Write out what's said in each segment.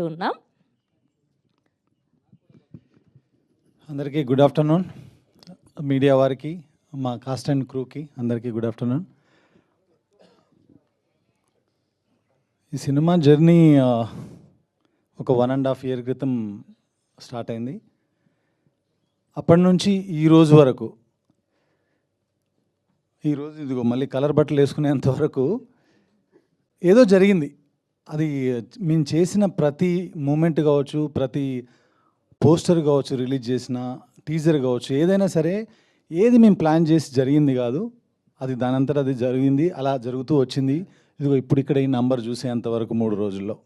కోరుకుంటూ అందరికీ good afternoon. Media వారికి మా కాస్ట్ అండ్ క్రూకి అందరికీ గుడ్ ఆఫ్టర్నూన్. ఈ సినిమా జర్నీ ఒక వన్ అండ్ హాఫ్ ఇయర్ క్రితం స్టార్ట్ అయింది. అప్పటి నుంచి ఈ రోజు వరకు ఈరోజు ఇదిగో మళ్ళీ కలర్ బట్టలు వేసుకునేంత వరకు ఏదో జరిగింది. అది మేము చేసిన ప్రతి మూమెంట్ కావచ్చు ప్రతి పోస్టర్ కావచ్చు రిలీజ్ చేసిన టీజర్ కావచ్చు ఏదైనా సరే ఏది మేము ప్లాన్ చేసి జరిగింది కాదు. అది దానంతట అది జరిగింది అలా జరుగుతూ వచ్చింది. ఇదిగో ఇప్పుడు ఇక్కడ ఈ నంబర్ చూసేంత వరకు మూడు రోజుల్లో.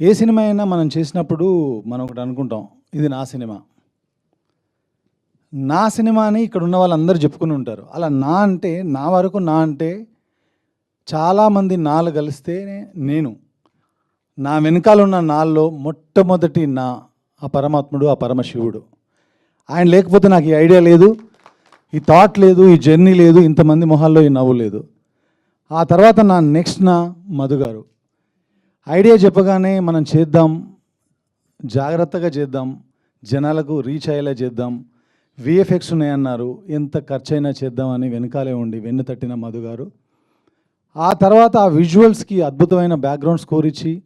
ఏ సినిమా అయినా మనం చేసినప్పుడు మనం ఒకటి అనుకుంటాం ఇది నా సినిమా. నా సినిమా అని ఇక్కడ ఉన్న వాళ్ళందరూ చెప్పుకుని ఉంటారు. అలా నా అంటే నా వరకు నా అంటే చాలామంది నాలు కలిస్తే నేను. నా వెనకాల ఉన్న నాల్లో మొట్టమొదటి నా ఆ పరమాత్ముడు ఆ పరమశివుడు. ఆయన లేకపోతే నాకు ఈ ఐడియా లేదు ఈ థాట్ లేదు ఈ జర్నీ లేదు ఇంతమంది మొహాల్లో ఈ నవ్వు లేదు. ఆ తర్వాత నా నెక్స్ట్ నా మధుగారు. ఐడియా చెప్పగానే మనం చేద్దాం జాగ్రత్తగా చేద్దాం జనాలకు రీచ్ అయ్యేలా చేద్దాం. విఎఫ్ఎక్స్ ఉన్నాయన్నారు ఎంత ఖర్చైనా చేద్దామని వెనకాలే ఉండి వెన్ను తట్టిన మధుగారు. ఆ తర్వాత ఆ విజువల్స్కి అద్భుతమైన బ్యాక్గ్రౌండ్ స్కోర్ ఇచ్చి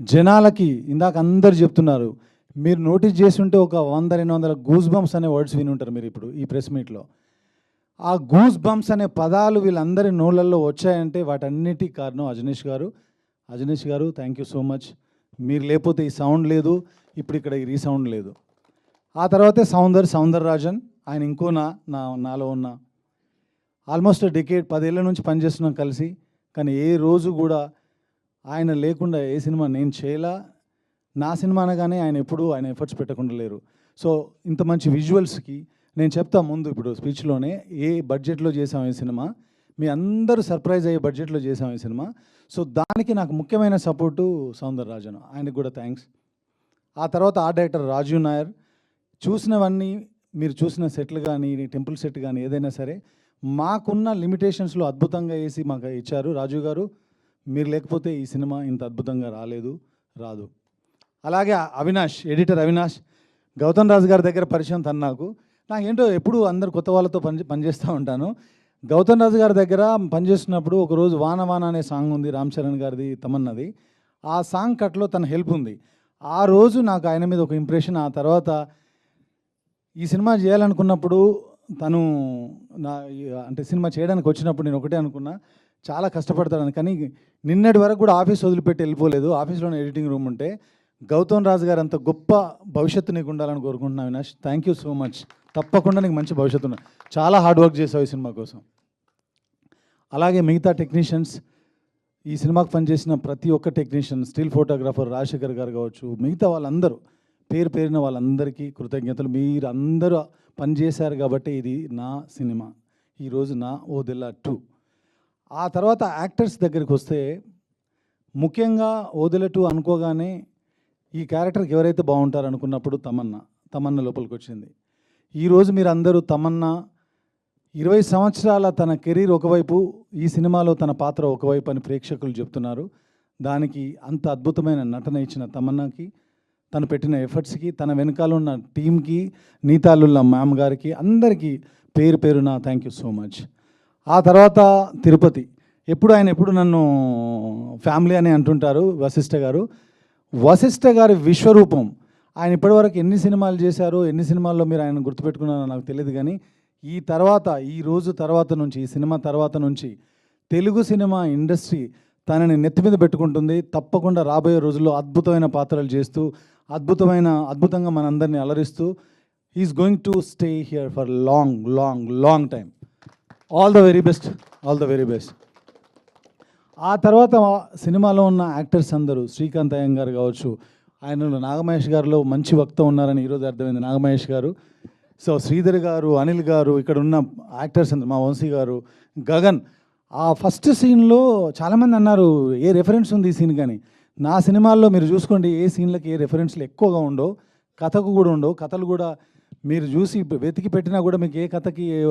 జనాలకి ఇందాక అందరు చెప్తున్నారు మీరు నోటీస్ చేసి ఉంటే ఒక వంద రెండు వందల గూస్ బంప్స్ అనే వర్డ్స్ విని ఉంటారు మీరు ఇప్పుడు ఈ ప్రెస్ మీట్లో ఆ గూస్ బంప్స్ అనే పదాలు వీళ్ళందరి నోళ్ళల్లో వచ్చాయంటే వాటన్నిటి కారణం అజనీష్ గారు. అజనీష్ గారు థ్యాంక్ యూ సో మచ్ మీరు లేకపోతే ఈ సౌండ్ లేదు ఇప్పుడు ఇక్కడ ఈ రీసౌండ్ లేదు. ఆ తర్వాతే సౌందర్ సౌందర్ రాజన్ ఆయన ఇంకో నా నాలో ఉన్న ఆల్మోస్ట్ డికేట్ పదేళ్ళ నుంచి పనిచేస్తున్నాం కలిసి. కానీ ఏ రోజు కూడా ఆయన లేకుండా ఏ సినిమా నేను చేయలా. నా సినిమా అనగానే ఆయన ఎప్పుడూ ఆయన ఎఫర్ట్స్ పెట్టకుండా లేరు. సో ఇంత మంచి విజువల్స్కి నేను చెప్తా ముందు ఇప్పుడు స్పీచ్లోనే ఏ బడ్జెట్లో చేసాం ఈ సినిమా. మీ అందరూ సర్ప్రైజ్ అయ్యే బడ్జెట్లో చేసాం ఈ సినిమా. సో దానికి నాకు ముఖ్యమైన సపోర్టు సౌందర్ రాజన్ ఆయనకు కూడా థ్యాంక్స్. ఆ తర్వాత ఆర్ట్ డైరెక్టర్ రాజీవ్ నాయర్. చూసినవన్నీ మీరు చూసిన సెట్లు కానీ టెంపుల్ సెట్ కానీ ఏదైనా సరే మాకున్న లిమిటేషన్స్లో అద్భుతంగా వేసి మాకు ఇచ్చారు. రాజు గారు మీరు లేకపోతే ఈ సినిమా ఇంత అద్భుతంగా రాలేదు రాదు. అలాగే అవినాష్ ఎడిటర్ అవినాష్ గౌతమ్ రాజు గారి దగ్గర పరిచయం తను నాకు. నాకేంటో ఎప్పుడు అందరు కొత్త వాళ్ళతో పని పనిచేస్తూ ఉంటాను. గౌతమ్ రాజు గారి దగ్గర పనిచేస్తున్నప్పుడు ఒకరోజు వాన వాన అనే సాంగ్ ఉంది రామ్ చరణ్ గారిది తమన్నది. ఆ సాంగ్ కట్లో తన హెల్ప్ ఉంది. ఆ రోజు నాకు ఆయన మీద ఒక ఇంప్రెషన్ ఆ తర్వాత ఈ సినిమా చేయాలనుకున్నప్పుడు తను నా అంటే సినిమా చేయడానికి వచ్చినప్పుడు నేను ఒకటే అనుకున్నా చాలా కష్టపడతాడని. కానీ నిన్నటి వరకు కూడా ఆఫీస్ వదిలిపెట్టి వెళ్ళిపోలేదు. ఆఫీస్లోనే ఎడిటింగ్ రూమ్ ఉంటే గౌతమ్ రాజు గారు అంత గొప్ప భవిష్యత్తు నీకు ఉండాలని కోరుకుంటున్నాను Avinash. Thank you so much తప్పకుండా నీకు మంచి భవిష్యత్తు ఉన్నా చాలా హార్డ్ వర్క్ చేసావు ఈ సినిమా కోసం. అలాగే మిగతా టెక్నీషియన్స్ ఈ సినిమాకి పనిచేసిన ప్రతి ఒక్క టెక్నీషియన్ స్టిల్ ఫోటోగ్రాఫర్ రాజశేఖర్ గారు కావచ్చు మిగతా వాళ్ళందరూ పేరు పేరిన వాళ్ళందరికీ కృతజ్ఞతలు. మీరు అందరూ పనిచేశారు కాబట్టి ఇది నా సినిమా. ఈరోజు నా ఓదెల్లా టూ. ఆ తర్వాత యాక్టర్స్ దగ్గరికి వస్తే ముఖ్యంగా ఓదిల టూ అనుకోగానే ఈ క్యారెక్టర్కి ఎవరైతే బాగుంటారు అనుకున్నప్పుడు తమన్నా తమన్నా లోపలికి వచ్చింది ఈరోజు మీరు అందరూ తమన్నా ఇరవై సంవత్సరాల తన కెరీర్ ఒకవైపు ఈ సినిమాలో తన పాత్ర ఒకవైపు అని ప్రేక్షకులు చెప్తున్నారు. దానికి అంత అద్భుతమైన నటన ఇచ్చిన తమన్నాకి తను పెట్టిన ఎఫర్ట్స్కి తన వెనకాల ఉన్న టీంకి నీతాలుల్ల మ్యామ్ గారికి అందరికీ పేరు పేరున థ్యాంక్ యూ సో మచ్ ఆ తర్వాత తిరుపతి. ఎప్పుడు ఆయన ఎప్పుడు నన్ను ఫ్యామిలీ అని అంటుంటారు వశిష్ఠ గారు. వశిష్ఠ గారి విశ్వరూపం. ఆయన ఇప్పటివరకు ఎన్ని సినిమాలు చేశారో ఎన్ని సినిమాల్లో మీరు ఆయన గుర్తుపెట్టుకున్నారో నాకు తెలియదు కానీ ఈ తర్వాత ఈ రోజు తర్వాత నుంచి ఈ సినిమా తర్వాత నుంచి తెలుగు సినిమా ఇండస్ట్రీ తనని నెత్తి మీద పెట్టుకుంటుంది. తప్పకుండా రాబోయే రోజుల్లో అద్భుతమైన పాత్రలు చేస్తూ అద్భుతమైన అద్భుతంగా మనందరినీ అలరిస్తూ he's going to stay here for long long long time all the very best all the very best ఆ తర్వాత సినిమాలో ఉన్న యాక్టర్స్ అందరూ శ్రీకాంత్ అయ్యంగారు కావచ్చు ఆయనలో నాగమహేష్ గారిలో మంచి వక్త ఉన్నారని ఈరోజు అర్థమైంది నాగమహేష్ గారు. సో శ్రీధర్ గారు అనిల్ గారు ఇక్కడ ఉన్న యాక్టర్స్ అందరు మా వంశీ గారు గగన్. ఆ ఫస్ట్ సీన్లో చాలామంది అన్నారు ఏ రెఫరెన్స్ ఉంది ఈ సీన్? కానీ నా సినిమాల్లో మీరు చూసుకోండి ఏ సీన్లకి ఏ రెఫరెన్స్లు ఎక్కువగా ఉండవు. కథకు కూడా ఉండవు. కథలు కూడా మీరు చూసి వెతికి పెట్టినా కూడా మీకు ఏ కథకి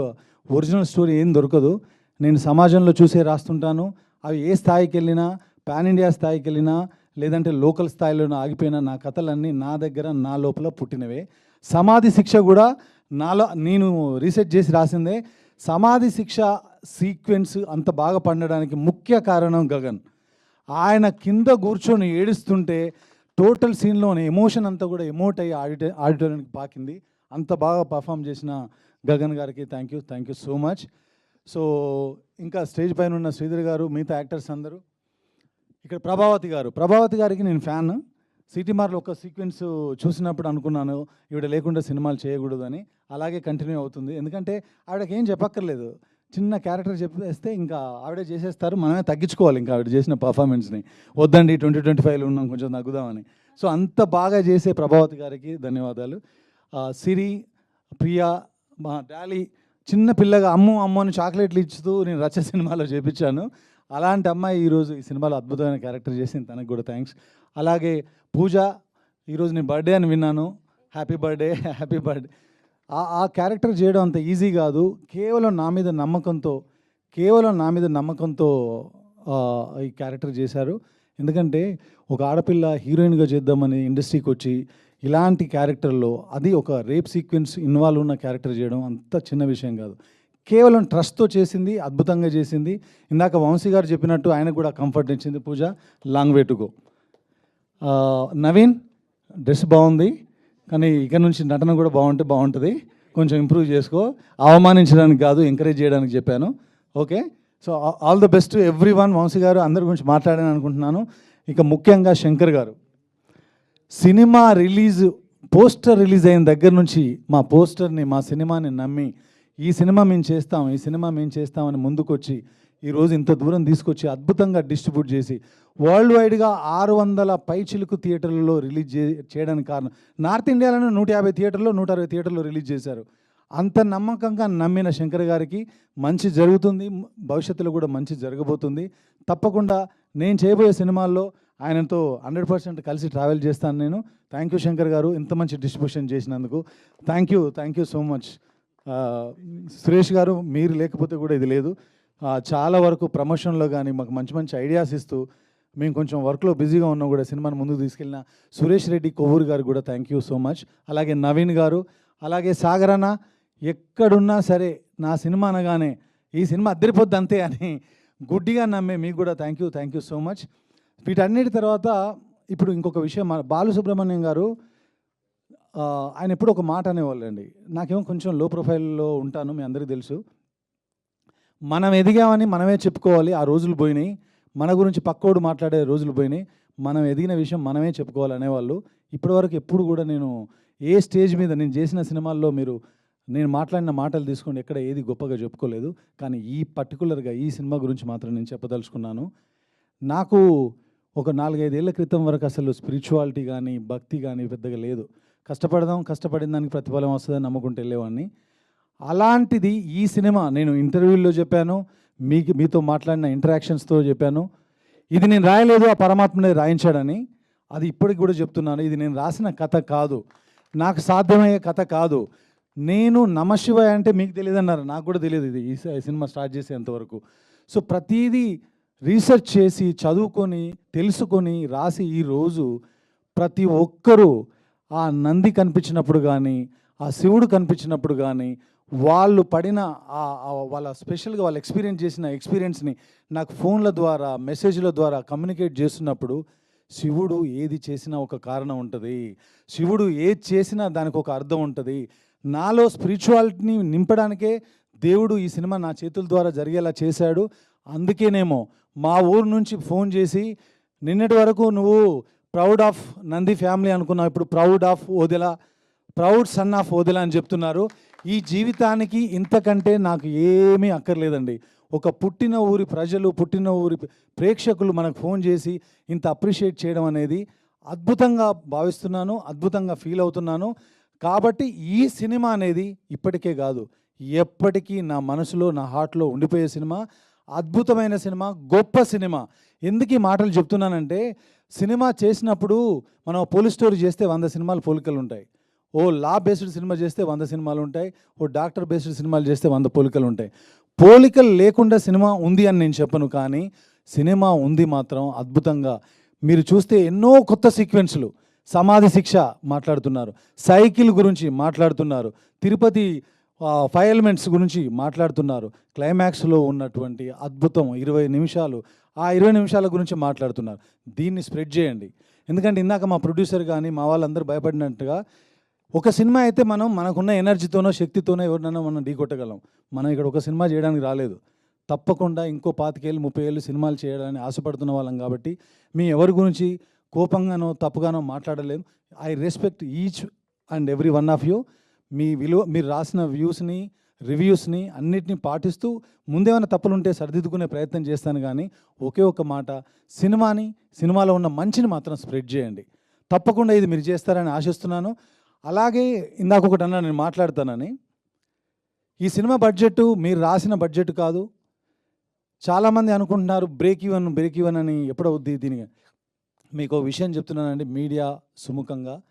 ఒరిజినల్ స్టోరీ ఏం దొరకదు. నేను సమాజంలో చూసే రాస్తుంటాను. అవి ఏ స్థాయికి వెళ్ళినా పాన్ ఇండియా స్థాయికి వెళ్ళినా లేదంటే లోకల్ స్థాయిలో ఆగిపోయిన నా కథలన్నీ నా దగ్గర నా లోపల పుట్టినవే. సమాధి శిక్ష కూడా నాలో నేను రీసెర్చ్ చేసి రాసిందే. సమాధి శిక్ష సీక్వెన్స్ అంత బాగా పండడానికి ముఖ్య కారణం గగన్. ఆయన కింద కూర్చొని ఏడుస్తుంటే టోటల్ సీన్లోని ఎమోషన్ అంతా కూడా ఎమోట్ అయ్యి ఆడిట ఆడిటోరియంకి పాకింది. అంత బాగా పర్ఫామ్ చేసిన గగన్ గారికి thank you thank you so much. So ఇంకా స్టేజ్ పైన ఉన్న శ్రీధర్ గారు మిగతా యాక్టర్స్ అందరూ ఇక్కడ ప్రభావతి గారు. ప్రభావతి గారికి నేను ఫ్యాన్. సిటీ మార్లో ఒక సీక్వెన్స్ చూసినప్పుడు అనుకున్నాను ఈవిడ లేకుండా సినిమాలు చేయకూడదు అని అలాగే కంటిన్యూ అవుతుంది. ఎందుకంటే ఆవిడకి ఏం చెప్పక్కర్లేదు. చిన్న క్యారెక్టర్ చెప్పేస్తే ఇంకా ఆవిడే చేసేస్తారు. మనమే తగ్గించుకోవాలి ఇంకా ఆవిడ చేసిన పర్ఫార్మెన్స్ని వద్దండి ట్వంటీ ట్వంటీ ఫైవ్లో ఉన్నాం కొంచెం తగ్గుదామని. సో అంత బాగా చేసే ప్రభావతి గారికి ధన్యవాదాలు. సిరి ప్రియా మా డాలీ చిన్న పిల్లగా అమ్ము అమ్మ అని చాక్లెట్లు ఇచ్చుతూ నేను రచ్చ సినిమాలో చేపించాను. అలాంటి అమ్మాయి ఈరోజు ఈ సినిమాలో అద్భుతమైన క్యారెక్టర్ చేసింది. తనకు కూడా థ్యాంక్స్ అలాగే పూజ ఈరోజు నేను బర్త్డే అని విన్నాను. హ్యాపీ బర్త్డే హ్యాపీ బర్త్డే ఆ క్యారెక్టర్ చేయడం అంత ఈజీ కాదు. కేవలం నా మీద నమ్మకంతో కేవలం నా మీద నమ్మకంతో ఈ క్యారెక్టర్ చేశారు. ఎందుకంటే ఒక ఆడపిల్ల హీరోయిన్గా చేద్దామని ఇండస్ట్రీకి వచ్చి ఇలాంటి క్యారెక్టర్లో అది ఒక రేప్ సీక్వెన్స్ ఇన్వాల్వ్ ఉన్న క్యారెక్టర్ చేయడం అంత చిన్న విషయం కాదు. కేవలం ట్రస్ట్తో చేసింది అద్భుతంగా చేసింది. ఇందాక వంశీ గారు చెప్పినట్టు ఆయనకు కూడా కంఫర్ట్ ఇచ్చింది Pooja long way to go Naveen dress బాగుంది. కానీ ఇక నుంచి నటన కూడా బాగుంటే బాగుంటుంది. కొంచెం ఇంప్రూవ్ చేసుకో. అవమానించడానికి కాదు ఎంకరేజ్ చేయడానికి చెప్పాను. Okay? So all the best every one Vamsi గారు అందరి గురించి మాట్లాడాను అనుకుంటున్నాను. ఇక ముఖ్యంగా శంకర్ గారు. సినిమా రిలీజ్ పోస్టర్ రిలీజ్ అయిన దగ్గర నుంచి మా పోస్టర్ని మా సినిమాని నమ్మి ఈ సినిమా మేము చేస్తాం ఈ సినిమా మేము చేస్తామని ముందుకొచ్చి ఈరోజు ఇంత దూరం తీసుకొచ్చి అద్భుతంగా డిస్ట్రిబ్యూట్ చేసి వరల్డ్ వైడ్గా ఆరు వందల పైచిలుకు థియేటర్లలో రిలీజ్ చే చేయడానికి కారణం. నార్త్ ఇండియాలోనే నూట యాభై థియేటర్లో నూట అరవై థియేటర్లో రిలీజ్ చేశారు. అంత నమ్మకంగా నమ్మిన శంకర్ గారికి మంచి జరుగుతుంది. భవిష్యత్తులో కూడా మంచి జరగబోతుంది. తప్పకుండా నేను చేయబోయే సినిమాల్లో ఆయనతో హండ్రెడ్ పర్సెంట్ కలిసి ట్రావెల్ చేస్తాను నేను. థ్యాంక్ యూ శంకర్ గారు ఇంత మంచి డిస్ట్రిబ్యూషన్ చేసినందుకు. Thank you thank you so much. Suresh గారు మీరు లేకపోతే కూడా ఇది లేదు. చాలా వరకు ప్రమోషన్లో కానీ మాకు మంచి మంచి ఐడియాస్ ఇస్తూ మేము కొంచెం వర్క్లో బిజీగా ఉన్నా కూడా సినిమాను ముందుకు తీసుకెళ్ళిన సురేష్ రెడ్డి కొవ్వూరు గారు కూడా థ్యాంక్ యూ సో మచ్ అలాగే నవీన్ గారు అలాగే సాగరన్న ఎక్కడున్నా సరే నా సినిమా అనగానే ఈ సినిమా అద్దరిపోద్ది అంతే అని గుడ్డిగా నమ్మే మీకు కూడా thank you thank you so much వీటన్నిటి తర్వాత ఇప్పుడు ఇంకొక విషయం మన బాలసుబ్రహ్మణ్యం గారు ఆయన ఎప్పుడు ఒక మాట అనేవాళ్ళండి. నాకేమో కొంచెం లో ప్రొఫైల్లో ఉంటాను మీ అందరికీ తెలుసు. మనం ఎదిగామని మనమే చెప్పుకోవాలి ఆ రోజులు పోయినాయి. మన గురించి పక్కోడు మాట్లాడే రోజులు పోయినాయి. మనం ఎదిగిన విషయం మనమే చెప్పుకోవాలి అనేవాళ్ళు. ఇప్పటివరకు ఎప్పుడు కూడా నేను ఏ స్టేజ్ మీద నేను చేసిన సినిమాల్లో మీరు నేను మాట్లాడిన మాటలు తీసుకోండి ఎక్కడ ఏది గొప్పగా చెప్పుకోలేదు. కానీ ఈ పర్టికులర్గా ఈ సినిమా గురించి మాత్రం నేను చెప్పదలుచుకున్నాను. నాకు ఒక నాలుగైదేళ్ళ క్రితం వరకు అసలు స్పిరిచువాలిటీ కానీ భక్తి కానీ పెద్దగా లేదు. కష్టపడదాం కష్టపడిన దానికి ప్రతిఫలం వస్తుందని నమ్ముకుంటూ వెళ్ళేవాడిని. అలాంటిది ఈ సినిమా నేను ఇంటర్వ్యూల్లో చెప్పాను మీకు మీతో మాట్లాడిన ఇంటరాక్షన్స్తో చెప్పాను. ఇది నేను రాయలేదు ఆ పరమాత్మనే రాయించాడని. అది ఇప్పటికి కూడా చెప్తున్నాను ఇది నేను రాసిన కథ కాదు. నాకు సాధ్యమయ్యే కథ కాదు. నేను నమశివాయ అంటే మీకు తెలియదు అన్నారు నాకు కూడా తెలియదు ఇది. ఈ స- సినిమా స్టార్ట్ చేసేంతవరకు సో ప్రతిదీ రీసెర్చ్ చేసి చదువుకొని తెలుసుకొని రాసి ఈరోజు ప్రతి ఒక్కరూ ఆ నంది కనిపించినప్పుడు కానీ ఆ శివుడు కనిపించినప్పుడు కానీ వాళ్ళు పడిన వాళ్ళ స్పెషల్గా వాళ్ళు ఎక్స్పీరియన్స్ చేసిన ఎక్స్పీరియన్స్ని నాకు ఫోన్ల ద్వారా మెసేజ్ల ద్వారా కమ్యూనికేట్ చేస్తున్నప్పుడు శివుడు ఏది చేసినా ఒక కారణం ఉంటుంది. శివుడు ఏది చేసినా దానికి ఒక అర్థం ఉంటుంది. నాలో స్పిరిచువాలిటీని నింపడానికే దేవుడు ఈ సినిమా నా చేతుల ద్వారా జరిగేలా చేశాడు. అందుకేనేమో మా ఊరు నుంచి ఫోన్ చేసి నిన్నటి వరకు నువ్వు ప్రౌడ్ ఆఫ్ నంది ఫ్యామిలీ అనుకున్నావు. ఇప్పుడు proud of Odela proud son of Odela అని చెప్తున్నారు. ఈ జీవితానికి ఇంతకంటే నాకు ఏమీ అక్కర్లేదండి. ఒక పుట్టిన ఊరి ప్రజలు పుట్టిన ఊరి ప్రేక్షకులు మనకు ఫోన్ చేసి ఇంత అప్రిషియేట్ చేయడం అనేది అద్భుతంగా భావిస్తున్నాను అద్భుతంగా ఫీల్ అవుతున్నాను. కాబట్టి ఈ సినిమా అనేది ఇప్పటికే కాదు ఎప్పటికీ నా మనసులో నా హార్ట్లో ఉండిపోయే సినిమా అద్భుతమైన సినిమా గొప్ప సినిమా. ఎందుకు ఈ మాటలు చెప్తున్నానంటే సినిమా చేసినప్పుడు మనం పోలీస్ స్టోరీ చేస్తే వంద సినిమాలు పోలికలు ఉంటాయి. ఓ లా బేస్డ్ సినిమా చేస్తే వంద సినిమాలు ఉంటాయి ఓ డాక్టర్ బేస్డ్ సినిమాలు చేస్తే వంద పోలికలు ఉంటాయి. పోలికలు లేకుండా సినిమా ఉంది అని నేను చెప్పను కానీ సినిమా ఉంది మాత్రం అద్భుతంగా. మీరు చూస్తే ఎన్నో కొత్త సీక్వెన్స్లు సమాధి శిక్ష మాట్లాడుతున్నారు సైకిల్ గురించి మాట్లాడుతున్నారు తిరుపతి ఫైవ్ ఎలిమెంట్స్ గురించి మాట్లాడుతున్నారు క్లైమాక్స్లో ఉన్నటువంటి అద్భుతం ఇరవై నిమిషాలు ఆ ఇరవై నిమిషాల గురించి మాట్లాడుతున్నారు. దీన్ని స్ప్రెడ్ చేయండి. ఎందుకంటే ఇందాక మా ప్రొడ్యూసర్ కానీ మా వాళ్ళందరూ భయపడినట్టుగా ఒక సినిమా అయితే మనం మనకున్న ఎనర్జీతోనో శక్తితోనో ఎవరినైనా మనం ఢీకొట్టగలం. మనం ఇక్కడ ఒక సినిమా చేయడానికి రాలేదు. తప్పకుండా ఇంకో పాతికేళ్ళు ముప్పై ఏళ్ళు సినిమాలు చేయడానికి ఆశపడుతున్న వాళ్ళం కాబట్టి మీ ఎవరి గురించి కోపంగానో తప్పుగానో మాట్లాడలేము I respect each and every one of you. మీ విలువ మీరు రాసిన వ్యూస్ని రివ్యూస్ని అన్నిటిని పాటిస్తూ ముందేమైనా తప్పులు ఉంటే సరిదిద్దుకునే ప్రయత్నం చేస్తాను కానీ ఒకే ఒక మాట సినిమాని సినిమాలో ఉన్న మంచిని మాత్రం స్ప్రెడ్ చేయండి. తప్పకుండా ఇది మీరు చేస్తారని ఆశిస్తున్నాను. అలాగే ఇందాక ఒకటి అన్నా నేను మాట్లాడతానని ఈ సినిమా బడ్జెట్ మీరు రాసిన బడ్జెట్ కాదు. చాలామంది అనుకుంటున్నారు బ్రేక్ ఈవెన్ బ్రేక్ ఈవెన్ అని ఎప్పుడవుద్ది దీనికి. మీకు విషయం చెప్తున్నానండి మీడియా సుముఖంగా.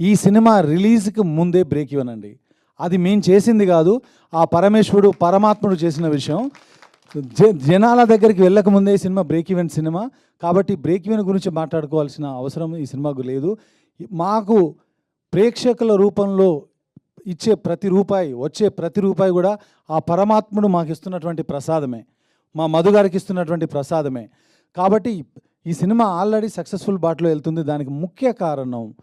ఈ సినిమా రిలీజ్కి ముందే బ్రేక్ ఈవెన్ అండి. అది మేము చేసింది కాదు ఆ పరమేశ్వరుడు పరమాత్ముడు చేసిన విషయం. జ- జనాల దగ్గరికి వెళ్ళక ముందే ఈ సినిమా బ్రేక్ ఈవెన్ సినిమా. కాబట్టి బ్రేక్ ఈవెన్ గురించి మాట్లాడుకోవాల్సిన అవసరం ఈ సినిమాకు లేదు. మాకు ప్రేక్షకుల రూపంలో ఇచ్చే ప్రతి రూపాయి వచ్చే ప్రతి రూపాయి కూడా ఆ పరమాత్ముడు మాకు ఇస్తున్నటువంటి ప్రసాదమే. మా మధుగారికి ఇస్తున్నటువంటి ప్రసాదమే. కాబట్టి ఈ సినిమా ఆల్రెడీ సక్సెస్ఫుల్ బాటలో వెళ్తుంది. దానికి ముఖ్య కారణం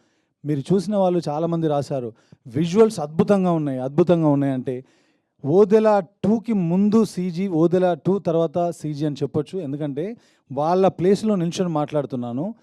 మీరు చూసిన వాళ్ళు చాలామంది రాశారు విజువల్స్ అద్భుతంగా ఉన్నాయి అద్భుతంగా ఉన్నాయంటే ఓదెలా ఓదెల టూకి ముందు సీజీ ఓదెల టూ తర్వాత సీజీ అని చెప్పొచ్చు. ఎందుకంటే వాళ్ళ ప్లేస్లో నిల్చొని మాట్లాడుతున్నాను.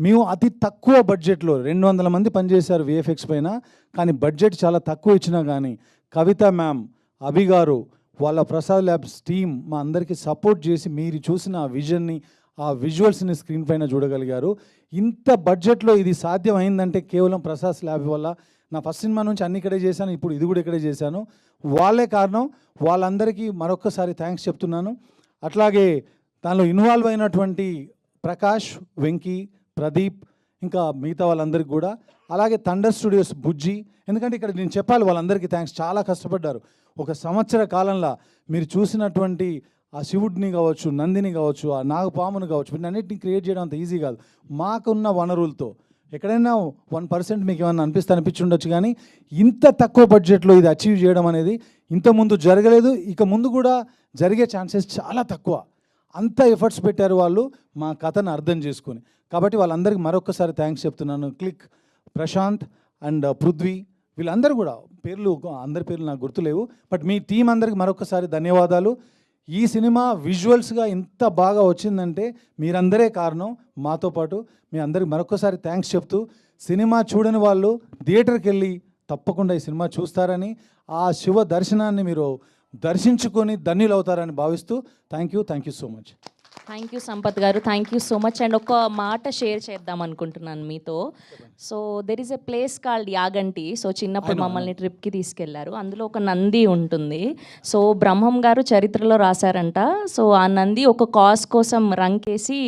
మేము అతి తక్కువ బడ్జెట్లో రెండు వందల మంది పనిచేశారు విఎఫ్ఎక్స్ పైన కానీ బడ్జెట్ చాలా తక్కువ ఇచ్చినా కానీ కవిత మ్యామ్ అభి గారు వాళ్ళ ప్రసాద్ ల్యాబ్స్ టీమ్ మా అందరికీ సపోర్ట్ చేసి మీరు చూసిన ఆ విజన్ని ఆ విజువల్స్ని స్క్రీన్ పైన చూడగలిగారు. ఇంత బడ్జెట్లో ఇది సాధ్యం కేవలం ప్రసాద్ ల్యాబ్ వల్ల. నా ఫస్ట్ సినిమా నుంచి అన్ని ఇక్కడే చేశాను ఇప్పుడు ఇది కూడా ఇక్కడే చేశాను. వాళ్ళే కారణం వాళ్ళందరికీ మరొక్కసారి థ్యాంక్స్ చెప్తున్నాను. అట్లాగే దానిలో ఇన్వాల్వ్ అయినటువంటి ప్రకాష్ వెంకీ ప్రదీప్ ఇంకా మిగతా వాళ్ళందరికీ కూడా. అలాగే థండర్ స్టూడియోస్ బుజ్జి. ఎందుకంటే ఇక్కడ నేను చెప్పాలి వాళ్ళందరికీ థ్యాంక్స్ చాలా కష్టపడ్డారు. ఒక సంవత్సర కాలంలో మీరు చూసినటువంటి ఆ శివుడిని కావచ్చు నందిని కావచ్చు ఆ నాగపామును కావచ్చు వీటన్నిటిని క్రియేట్ చేయడం అంత ఈజీ కాదు. మాకున్న వనరులతో ఎక్కడైనా వన్ పర్సెంట్ మీకు ఏమైనా అనిపిస్తే అనిపించి ఉండొచ్చు కానీ ఇంత తక్కువ బడ్జెట్లో ఇది అచీవ్ చేయడం అనేది ఇంత ముందు జరగలేదు. ఇక ముందు కూడా జరిగే ఛాన్సెస్ చాలా తక్కువ. అంత ఎఫర్ట్స్ పెట్టారు వాళ్ళు మా కథను అర్థం చేసుకుని. కాబట్టి వాళ్ళందరికీ మరొకసారి థ్యాంక్స్ చెప్తున్నాను. Click Prashanth and uh, Prithvi. వీళ్ళందరూ కూడా పేర్లు అందరి పేర్లు నాకు గుర్తులేవు బట్ మీ టీం అందరికి మరొకసారి ధన్యవాదాలు. ఈ సినిమా విజువల్స్గా ఇంత బాగా వచ్చిందంటే మీరందరే కారణం మాతో పాటు. మీ అందరికి మరొకసారి థ్యాంక్స్ చెప్తూ సినిమా చూడని వాళ్ళు థియేటర్కి వెళ్ళి తప్పకుండా ఈ సినిమా చూస్తారని ఆ శివ దర్శనాన్ని మీరు దర్శించుకొని ధన్యులు అవుతారని భావిస్తూ thank you thank you so much thank you Sampath గారు. Thank you so much and ఒక మాట షేర్ చేద్దాం అనుకుంటున్నాను మీతో. So there is a place called Yaganti so చిన్నప్పుడు మమ్మల్ని ట్రిప్కి తీసుకెళ్ళారు. అందులో ఒక నంది ఉంటుంది. సో బ్రహ్మం గారు చరిత్రలో రాశారంట. సో ఆ నంది ఒక కాజ్ కోసం రంకేసి